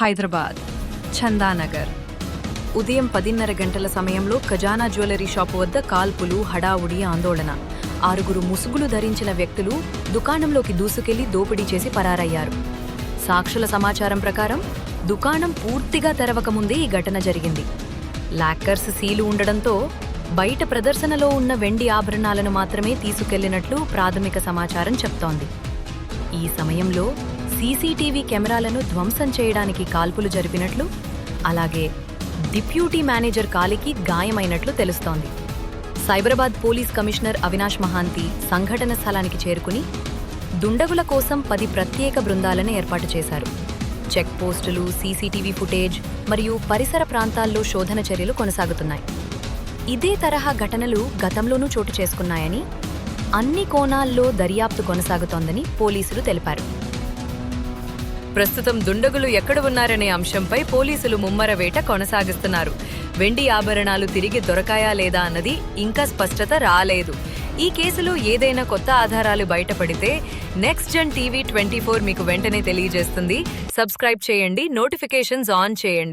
హైదరాబాద్ చందానగర్. ఉదయం పదిన్నర గంటల సమయంలో ఖజానా జ్యువెలరీ షాపు వద్ద కాల్పులు హడావుడి ఆందోళన. ఆరుగురు ముసుగులు ధరించిన వ్యక్తులు దుకాణంలోకి దూసుకెళ్ళి దోపిడీ చేసి పరారయ్యారు. సాక్షుల సమాచారం ప్రకారం దుకాణం పూర్తిగా తెరవకముందే ఈ ఘటన జరిగింది. లాకర్స్ సీలు ఉండడంతో బయట ప్రదర్శనలో ఉన్న వెండి ఆభరణాలను మాత్రమే తీసుకెళ్ళినట్లు ప్రాథమిక సమాచారం చెప్తోంది. ఈ సమయంలో సీసీటీవీ కెమెరాలను ధ్వంసం చేయడానికి కాల్పులు జరిపినట్లు అలాగే డిప్యూటీ మేనేజర్ కాలికి గాయమైనట్లు తెలుస్తోంది. సైబరాబాద్ పోలీస్ కమిషనర్ అవినాష్ మహాంతి సంఘటన స్థలానికి చేరుకుని దుండగుల కోసం పది ప్రత్యేక బృందాలను ఏర్పాటు చేశారు. చెక్ పోస్టులు సీసీటీవీ ఫుటేజ్ మరియు పరిసర ప్రాంతాల్లో శోధన చర్యలు కొనసాగుతున్నాయి. ఇదే తరహా ఘటనలు గతంలోనూ చోటు చేసుకున్నాయని అన్ని కోణాల్లో దర్యాప్తు కొనసాగుతోందని పోలీసులు తెలిపారు. ప్రస్తుతం దుండగులు ఎక్కడ ఉన్నారనే అంశంపై పోలీసులు ముమ్మర వేట కొనసాగిస్తున్నారు. వెండి ఆభరణాలు తిరిగి దొరకాయా లేదా అన్నది ఇంకా స్పష్టత రాలేదు. ఈ కేసులో ఏదైనా కొత్త ఆధారాలు బయటపడితే next gen TV twenty four మీకు వెంటనే తెలియజేస్తుంది. సబ్స్క్రైబ్ చేయండి నోటిఫికేషన్స్ ఆన్ చేయండి.